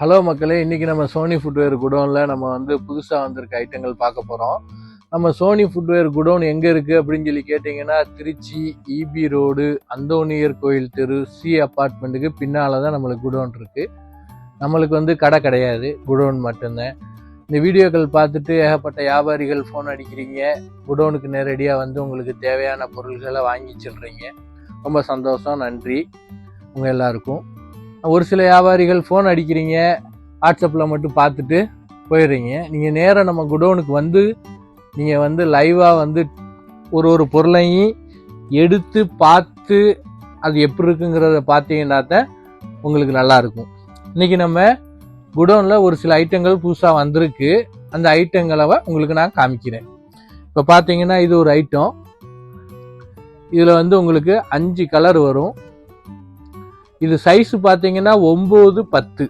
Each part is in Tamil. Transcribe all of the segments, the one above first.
ஹலோ மக்களே இன்னைக்கு நம்ம சோனி ஃபுட்வேர் குடோனில் நம்ம வந்து புதுசாக வந்திருக்க ஐட்டங்கள் பார்க்க போகிறோம் நம்ம சோனி ஃபுட்வேர் குடோன் எங்கே இருக்குது அப்படின்னு சொல்லி கேட்டிங்கன்னா திருச்சி இபி ரோடு அந்தோனியர் கோயில் தெரு சி அப்பார்ட்மெண்ட்டுக்கு பின்னால் தான் நம்மளுக்கு குடோன் இருக்குது நம்மளுக்கு வந்து கடை கிடையாது குடோன் மட்டும்தான். இந்த வீடியோக்கள் பார்த்துட்டு ஏகப்பட்ட வியாபாரிகள் ஃபோன் அடிக்கிறீங்க குடோனுக்கு நேரடியாக வந்து உங்களுக்கு தேவையான பொருள்களை வாங்கி செல்கிறீங்க ரொம்ப சந்தோஷம் நன்றி உங்கள் எல்லாருக்கும். ஒரு சில வியாபாரிகள் ஃபோன் அடிக்கிறீங்க வாட்ஸ்அப்பில் மட்டும் பார்த்துட்டு போயிடுறீங்க. நீங்கள் நேராக நம்ம குடோனுக்கு வந்து நீங்கள் வந்து லைவாக வந்து ஒரு ஒரு பொருளையும் எடுத்து பார்த்து அது எப்படி இருக்குங்கிறத பார்த்தீங்கன்னா தான் உங்களுக்கு நல்லா இருக்கும். இன்னைக்கு நம்ம குடோனில் ஒரு சில ஐட்டங்கள் புதுசாக வந்திருக்கு. அந்த ஐட்டங்களை உங்களுக்கு நான் காமிக்கிறேன். இப்போ பார்த்தீங்கன்னா இது ஒரு ஐட்டம் இதில் வந்து உங்களுக்கு அஞ்சு கலர் வரும். இது சைஸ் பார்த்தீங்கன்னா ஒம்பது பத்து.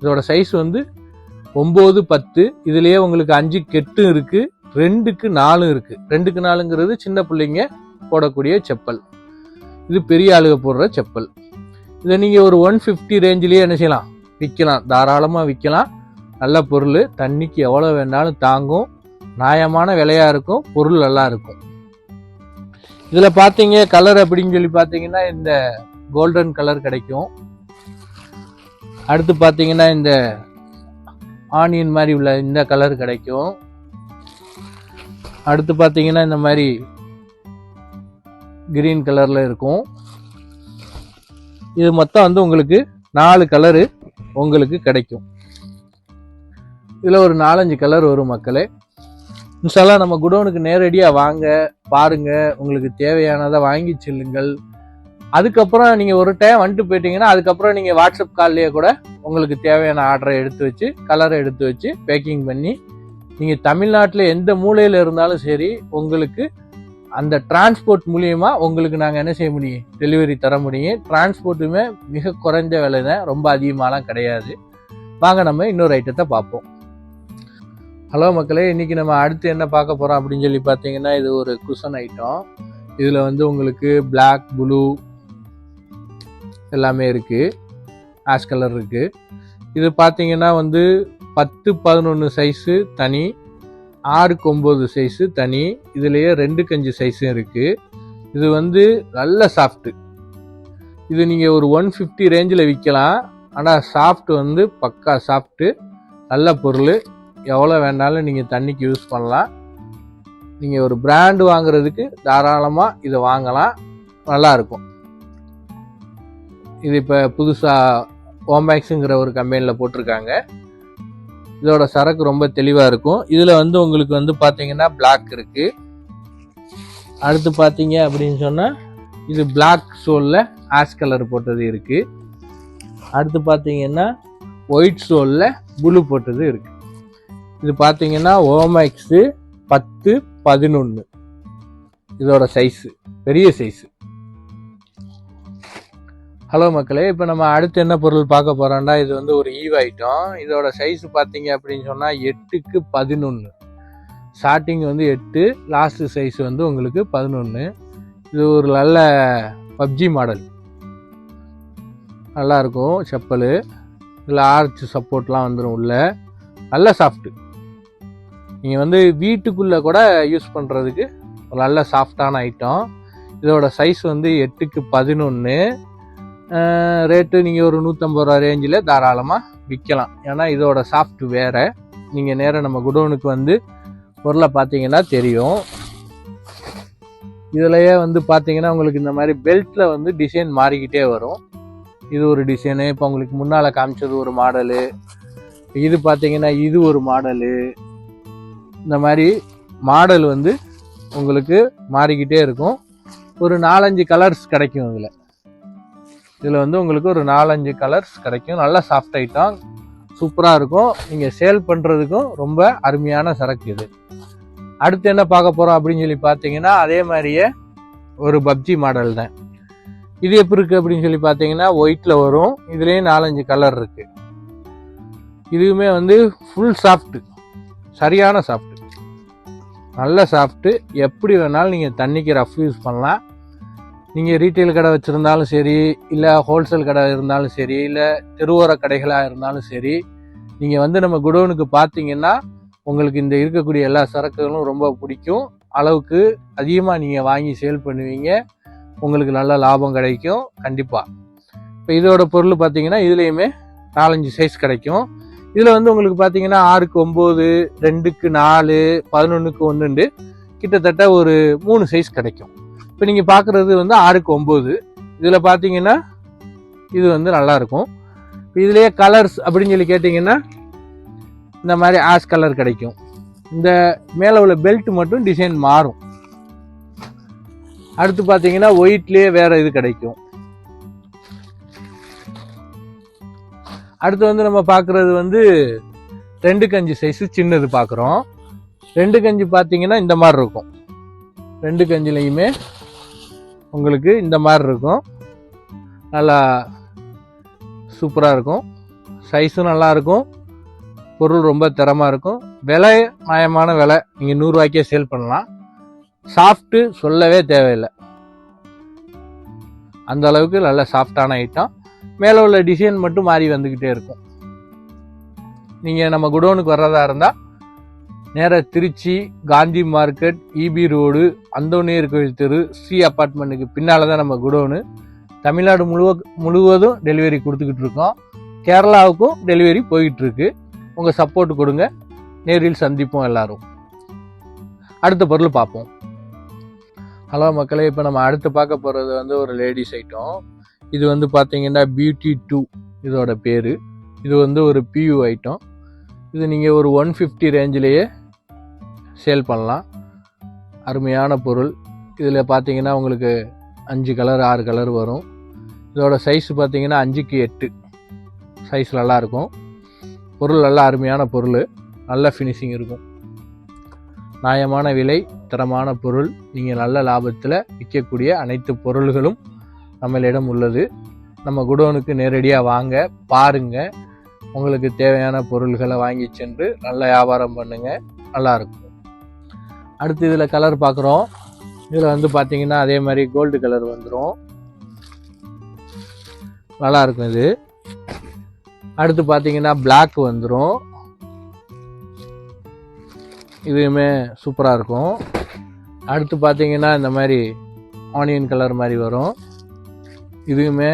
இதோட சைஸ் வந்து ஒம்பது பத்து. இதுலயே உங்களுக்கு அஞ்சு கெட்டும் இருக்கு. ரெண்டுக்கு நாலும் இருக்கு. ரெண்டுக்கு நாலுங்கிறது சின்ன பிள்ளைங்க போடக்கூடிய செப்பல். இது பெரிய ஆளுக போடுற செப்பல். இதை நீங்க ஒரு ஒன் ஃபிஃப்டி ரேஞ்சிலேயே என்ன செய்யலாம்? விற்கலாம் தாராளமாக விற்கலாம் நல்ல பொருள். தண்ணிக்கு எவ்வளோ வேணாலும் தாங்கும். நியாயமான விலையா இருக்கும். பொருள் நல்லா இருக்கும். இதில் பார்த்தீங்க கலர் அப்படின்னு சொல்லி பார்த்தீங்கன்னா இந்த கோல்டன் கலர் கிடைக்கும். அடுத்து பார்த்தீங்கன்னா இந்த ஆனியன் மாதிரி உள்ள இந்த கலர் கிடைக்கும். அடுத்து பார்த்தீங்கன்னா இந்த மாதிரி கிரீன் கலரில் இருக்கும். இது மொத்தம் வந்து உங்களுக்கு நாலு கலரு உங்களுக்கு கிடைக்கும். இதில் ஒரு நாலஞ்சு கலர் வரும் மக்களே. இன்ஷால்லாம் நம்ம குடோனுக்கு நேரடியாக வாங்க பாருங்க. உங்களுக்கு தேவையானதை வாங்கி செல்லுங்கள். அதுக்கப்புறம் நீங்கள் ஒரு டைம் வந்துட்டு போயிட்டீங்கன்னா அதுக்கப்புறம் நீங்கள் வாட்ஸ்அப் கால்லேயே கூட உங்களுக்கு தேவையான ஆர்டரை எடுத்து வச்சு கலரை எடுத்து வச்சு பேக்கிங் பண்ணி நீங்கள் தமிழ்நாட்டில் எந்த மூலையில் இருந்தாலும் சரி உங்களுக்கு அந்த டிரான்ஸ்போர்ட் மூலியமா உங்களுக்கு நாங்கள் என்ன செய்ய முடியும்? டெலிவரி தர முடியும். டிரான்ஸ்போர்ட்டுமே மிக குறைஞ்ச விலை தான். ரொம்ப அதிகமாகலாம் கிடையாது. வாங்க நம்ம இன்னொரு ஐட்டத்தை பார்ப்போம். ஹலோ மக்களே இன்றைக்கி நம்ம அடுத்து என்ன பார்க்க போகிறோம் அப்படின்னு சொல்லி பார்த்தீங்கன்னா இது ஒரு குஷன் ஐட்டம் இதில் வந்து உங்களுக்கு பிளாக் ப்ளூ எல்லாமே இருக்குது ஆஷ் கலர் இருக்குது இது பார்த்தீங்கன்னா வந்து பத்து பதினொன்று சைஸு தனி ஆறுக்கு ஒம்பது சைஸு தனி. இதுலேயே ரெண்டு கஞ்சி சைஸும் இருக்குது இது வந்து நல்ல சாஃப்ட்டு இது நீங்கள் ஒரு ஒன் ஃபிஃப்டி ரேஞ்சில் விற்கலாம் ஆனால் சாஃப்ட் வந்து பக்கா சாஃப்ட்டு நல்ல பொருள். எவ்வளோ வேணாலும் நீங்கள் தண்ணிக்கு யூஸ் பண்ணலாம். நீங்கள் ஒரு பிராண்டு வாங்குறதுக்கு தாராளமாக இதை வாங்கலாம். நல்லாயிருக்கும் இது இப்போ புதுசாக ஓமேக்ஸுங்கிற ஒரு கம்பெனியில் போட்டிருக்காங்க. இதோட சரக்கு ரொம்ப தெளிவாக இருக்கும். இதில் வந்து உங்களுக்கு வந்து பார்த்தீங்கன்னா பிளாக் இருக்குது அடுத்து பார்த்தீங்க அப்படின்னு சொன்னால் இது பிளாக் சோலில் ஆஷ் கலர் போட்டது இருக்குது அடுத்து பார்த்தீங்கன்னா ஒயிட் சோலில் ப்ளூ போட்டது இருக்குது இது பார்த்தீங்கன்னா ஓமேக்ஸு பத்து பதினொன்று இதோட சைஸு பெரிய சைஸு ஹலோ மக்களே இப்போ நம்ம அடுத்து என்ன பொருள் பார்க்க போறோம்னா இது வந்து ஒரு ஈவ் ஐட்டம் இதோட சைஸ் பார்த்தீங்க அப்படின்னு சொன்னால் எட்டுக்கு பதினொன்று ஸ்டார்டிங் வந்து எட்டு லாஸ்ட்டு சைஸ் வந்து உங்களுக்கு பதினொன்று இது ஒரு நல்ல பப்ஜி மாடல் நல்லாயிருக்கும் செப்பல். இதில் ஆர்ச் சப்போர்ட்லாம் வந்துடும் உள்ள. நல்ல சாஃப்ட்டு நீங்கள் வந்து வீட்டுக்குள்ளே கூட யூஸ் பண்ணுறதுக்கு ஒரு நல்ல சாஃப்டான ஐட்டம் இதோட சைஸ் வந்து எட்டுக்கு பதினொன்று ரேட்டு நீங்கள் ஒரு நூற்றம்பது ரூபா ரேஞ்சில் தாராளமாக விற்கலாம் ஏன்னா இதோட சாஃப்ட் வேறு. நீங்கள் நேராக நம்ம குடோனுக்கு வந்து பொருளை பார்த்தீங்கன்னா தெரியும். இதுலையே வந்து பார்த்தீங்கன்னா உங்களுக்கு இந்த மாதிரி பெல்ட்டில் வந்து டிசைன் மாறிக்கிட்டே வரும். இது ஒரு டிசைனு இப்போ உங்களுக்கு முன்னால் காமிச்சது ஒரு மாடலு இது பார்த்தீங்கன்னா இது ஒரு மாடலு இந்த மாதிரி மாடல் வந்து உங்களுக்கு மாறிக்கிட்டே இருக்கும். ஒரு நாலஞ்சு கலர்ஸ் கிடைக்கும் இதில். இதில் வந்து உங்களுக்கு ஒரு நாலஞ்சு கலர்ஸ் கிடைக்கும். நல்ல சாஃப்ட் ஐட்டம் சூப்பராக இருக்கும். நீங்கள் சேல் பண்ணுறதுக்கும் ரொம்ப அருமையான சரக்கு இது. அடுத்து என்ன பார்க்க போகிறோம் அப்படின்னு சொல்லி பார்த்தீங்கன்னா அதே மாதிரியே ஒரு பப்ஜி மாடல் தான். இது எப்படி இருக்குது அப்படின்னு சொல்லி பார்த்தீங்கன்னா ஒயிட்டில் வரும். இதுலேயும் நாலஞ்சு கலர் இருக்குது இதுவுமே வந்து ஃபுல் சாஃப்ட்டு சரியான சாஃப்ட்டு நல்ல சாஃப்ட்டு எப்படி வேணாலும் நீங்கள் தண்ணிக்கு ரஃப் யூஸ் பண்ணலாம். நீங்கள் ரீட்டைல் கடை வச்சுருந்தாலும் சரி இல்லை ஹோல்சேல் கடை இருந்தாலும் சரி இல்லை தெருவோர கடைகளாக இருந்தாலும் சரி நீங்கள் வந்து நம்ம குடோனுக்கு பார்த்தீங்கன்னா உங்களுக்கு இந்த இருக்கக்கூடிய எல்லா சரக்குகளும் ரொம்ப பிடிக்கும். அளவுக்கு அதிகமாக நீங்கள் வாங்கி சேல் பண்ணுவீங்க. உங்களுக்கு நல்ல லாபம் கிடைக்கும் கண்டிப்பாக இப்போ இதோட பொருள் பார்த்தீங்கன்னா இதுலேயுமே நாலஞ்சு சைஸ் கிடைக்கும். இதில் வந்து உங்களுக்கு பார்த்தீங்கன்னா ஆறுக்கு ஒம்பது ரெண்டுக்கு நாலு பதினொன்றுக்கு ஒன்றுண்டு கிட்டத்தட்ட ஒரு மூணு சைஸ் கிடைக்கும். இப்போ நீங்கள் பார்க்குறது வந்து ஆறுக்கு ஒம்பது. இதில் பார்த்தீங்கன்னா இது வந்து நல்லாயிருக்கும் இப்போ இதுலேயே கலர்ஸ் அப்படின்னு சொல்லி கேட்டிங்கன்னா இந்த மாதிரி ஆஷ் கலர் கிடைக்கும். இந்த மேலே உள்ள பெல்ட் மட்டும் டிசைன் மாறும். அடுத்து பார்த்தீங்கன்னா ஒயிட்லேயே வேறு இது கிடைக்கும். அடுத்து வந்து நம்ம பார்க்குறது வந்து ரெண்டு கஞ்சி சைஸு சின்னது பார்க்குறோம் ரெண்டு கஞ்சி பார்த்தீங்கன்னா இந்த மாதிரி இருக்கும். ரெண்டு கஞ்சிலையுமே உங்களுக்கு இந்த மாதிரி இருக்கும். நல்லா சூப்பராக இருக்கும். சைஸும் நல்லா இருக்கும். பொருள் ரொம்ப தரமாக இருக்கும். விலை நியாயமான விலை. நீங்கள் நூறுரூவாய்க்கே சேல் பண்ணலாம். சாஃப்ட்டு சொல்லவே தேவையில்லை. அந்த அளவுக்கு நல்ல சாஃப்டான ஐட்டம் மேலே உள்ள டிசைன் மட்டும் மாறி வந்துக்கிட்டே இருக்கும். நீங்கள் நம்ம குடோனுக்கு வர்றதா இருந்தால் நேராக Trichy Gandhi market EB road Anthoniyar கோயில் தெரு சி அப்பார்ட்மெண்ட்டுக்கு பின்னால் தான் நம்ம குடோனு. தமிழ்நாடு முழுவ முழுவதும் டெலிவரி கொடுத்துக்கிட்டு இருக்கோம். கேரளாவுக்கும் டெலிவரி போயிட்டுருக்கு. உங்கள் சப்போர்ட் கொடுங்க. நேரில் சந்திப்போம் எல்லாரும். அடுத்த பொருள் பார்ப்போம். ஹலோ மக்களே இப்போ நம்ம அடுத்து பார்க்க போகிறது வந்து ஒரு லேடிஸ் ஐட்டம் இது வந்து பார்த்தீங்கன்னா பியூட்டி டூ இதோட பேர். இது வந்து ஒரு பியூ ஐட்டம் இது நீங்கள் ஒரு ஒன் ஃபிஃப்டி ரேஞ்சிலேயே சேல் பண்ணலாம். அருமையான பொருள். இதில் பார்த்தீங்கன்னா உங்களுக்கு அஞ்சு கலர் ஆறு கலர் வரும். இதோட சைஸ் பார்த்தீங்கன்னா அஞ்சுக்கு எட்டு. சைஸ் நல்லாயிருக்கும். பொருள் நல்லா அருமையான பொருள். நல்ல ஃபினிஷிங் இருக்கும். நியாயமான விலை தரமான பொருள். நீங்கள் நல்ல லாபத்தில் விற்கக்கூடிய அனைத்து பொருள்களும் நம்மளிடம் உள்ளது. நம்ம குடோனுக்கு நேரடியாக வாங்க பாருங்கள் உங்களுக்கு தேவையான பொருள்களை வாங்கி சென்று நல்ல வியாபாரம் பண்ணுங்கள் நல்லாயிருக்கும். அடுத்து இதில் கலர் பார்க்குறோம் இதில் வந்து பார்த்தீங்கன்னா அதே மாதிரி கோல்டு கலர் வந்துடும் நல்லா இருக்கும் இது. அடுத்து பார்த்தீங்கன்னா பிளாக் வந்துடும் இதுவுமே சூப்பராக இருக்கும். அடுத்து பார்த்தீங்கன்னா இந்த மாதிரி ஆனியன் கலர் மாதிரி வரும். இதுவுமே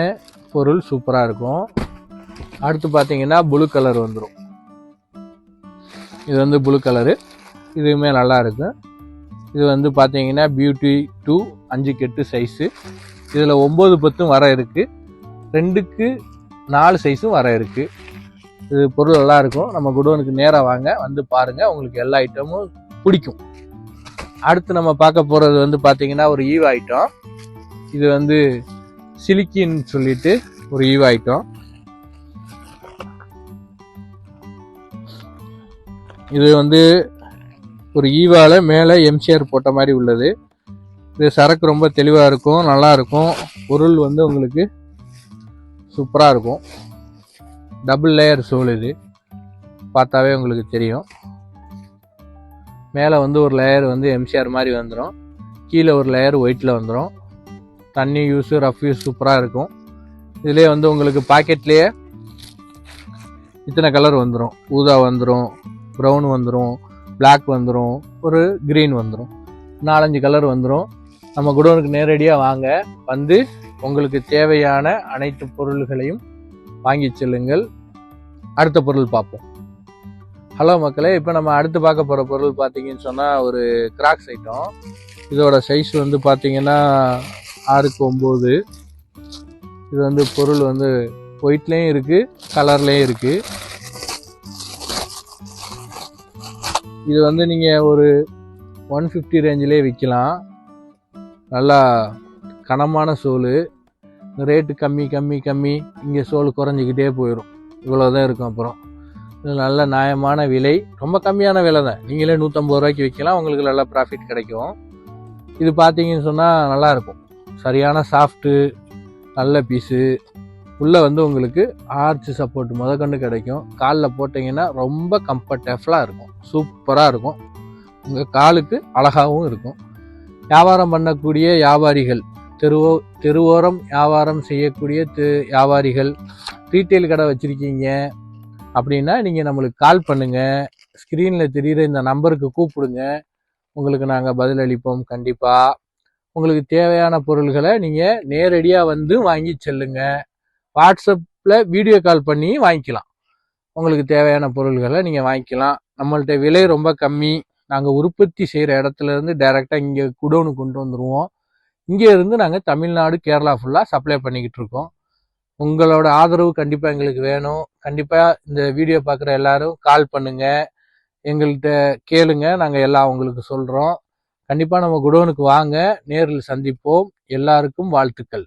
பொருள் சூப்பராக இருக்கும். அடுத்து பார்த்தீங்கன்னா ப்ளூ கலர் வந்துடும் இது வந்து ப்ளூ கலரு இதுவுமே நல்லா இருக்கும். இது வந்து பார்த்தீங்கன்னா பியூட்டி டூ அஞ்சு கெட்டு சைஸு இதில் ஒம்பது பத்தும் வர இருக்குது ரெண்டுக்கு நாலு சைஸும் வர இருக்குது இது பொருள் நல்லா இருக்கும். நம்ம குடோனுக்கு நேராக வாங்க வந்து பாருங்கள் உங்களுக்கு எல்லா ஐட்டமும் பிடிக்கும். அடுத்து நம்ம பார்க்க போகிறது வந்து பார்த்தீங்கன்னா ஒரு ஈவ் ஐட்டம் இது வந்து சிலிக்கின்னு சொல்லிட்டு ஒரு ஈவ் ஐட்டம் இது வந்து ஒரு ஈவால மேலே எம்சிஆர் போட்ட மாதிரி உள்ளது. இது சரக்கு ரொம்ப தெளிவாக இருக்கும் நல்லா இருக்கும். பொருள் வந்து உங்களுக்கு சூப்பராக இருக்கும். டபுள் லேயர் சோல் இது. பார்த்தாவே உங்களுக்கு தெரியும். மேலே வந்து ஒரு லேயர் வந்து எம்சிஆர் மாதிரி வந்துடும் கீழே ஒரு லேயர் ஒயிட்டில் வந்துடும் தண்ணி யூஸு ரஃப் யூஸ் சூப்பராக இருக்கும். இதுலேயே வந்து உங்களுக்கு பாக்கெட்லேயே இத்தனை கலர் வந்துடும் ஊதா வந்துடும் ப்ரௌன் வந்துடும் பிளாக் வந்துடும் ஒரு க்ரீன் வந்துடும் நாலஞ்சு கலர் வந்துடும் நம்ம குடோனுக்கு நேரடியாக வாங்க வந்து உங்களுக்கு தேவையான அனைத்து பொருள்களையும் வாங்கி செல்லுங்கள். அடுத்த பொருள் பார்ப்போம். ஹலோ மக்களே இப்போ நம்ம அடுத்து பார்க்க போகிற பொருள் பார்த்தீங்கன்னு சொன்னால் ஒரு கிராக்ஸ் ஐட்டம் இதோட சைஸ் வந்து பார்த்தீங்கன்னா ஆறுக்கு ஒம்பது. இது வந்து பொருள் வந்து ஒயிட்லேயும் இருக்குது கலர்லேயும் இருக்குது இது வந்து நீங்கள் ஒரு ஒன் ஃபிஃப்டி ரேஞ்சிலே விற்கலாம் நல்லா கனமான சோல். ரேட்டு கம்மி கம்மி கம்மி இங்கே சோல் குறைஞ்சிக்கிட்டே போயிடும் இவ்வளோ தான் இருக்கும் அப்புறம். இது நல்ல நியாயமான விலை. ரொம்ப கம்மியான விலை தான். நீங்களே நூற்றம்பது ரூபாய்க்கு விற்கலாம் உங்களுக்கு நல்ல ப்ராஃபிட் கிடைக்கும். இது பார்த்தீங்கன்னு சொன்னால் நல்லாயிருக்கும் சரியான சாஃப்ட்டு நல்ல பீஸு உள்ளே வந்து உங்களுக்கு ஆர்ச் சப்போர்ட் முதற்கொண்டு கிடைக்கும். காலில் போட்டிங்கன்னா ரொம்ப கம்ஃபர்டபுளாக இருக்கும். சூப்பராக இருக்கும். உங்கள் காலுக்கு அழகாகவும் இருக்கும். வியாபாரம் பண்ணக்கூடிய வியாபாரிகள் தெருவோ தெருவோரம் வியாபாரம் செய்யக்கூடிய தெ வியாபாரிகள் ரீட்டைல் கடை வச்சுருக்கீங்க அப்படின்னா நீங்கள் நம்மளுக்கு கால் பண்ணுங்கள் ஸ்க்ரீனில் தெரிகிற இந்த நம்பருக்கு கூப்பிடுங்க. உங்களுக்கு நாங்கள் பதிலளிப்போம் கண்டிப்பாக உங்களுக்கு தேவையான பொருள்களை நீங்கள் நேரடியாக வந்து வாங்கி செல்லுங்கள் வாட்ஸ்அப்பில் வீடியோ கால் பண்ணி வாங்கிக்கலாம். உங்களுக்கு தேவையான பொருள்களை நீங்கள் வாங்கிக்கலாம். நம்மள்ட்ட விலை ரொம்ப கம்மி. நாங்கள் உற்பத்தி செய்கிற இடத்துல இருந்து டைரெக்டாக இங்கே குடோனு கொண்டு வந்துடுவோம் இங்கே இருந்து நாங்கள் தமிழ்நாடு கேரளா ஃபுல்லாக சப்ளை பண்ணிக்கிட்டு இருக்கோம். உங்களோட ஆதரவு கண்டிப்பாக எங்களுக்கு வேணும். கண்டிப்பாக இந்த வீடியோ பார்க்குற எல்லாரும் கால் பண்ணுங்கள் எங்கள்கிட்ட கேளுங்க. நாங்கள் எல்லாம் உங்களுக்கு சொல்கிறோம் கண்டிப்பாக நம்ம குடோனுக்கு வாங்க. நேரில் சந்திப்போம். எல்லாருக்கும் வாழ்த்துக்கள்.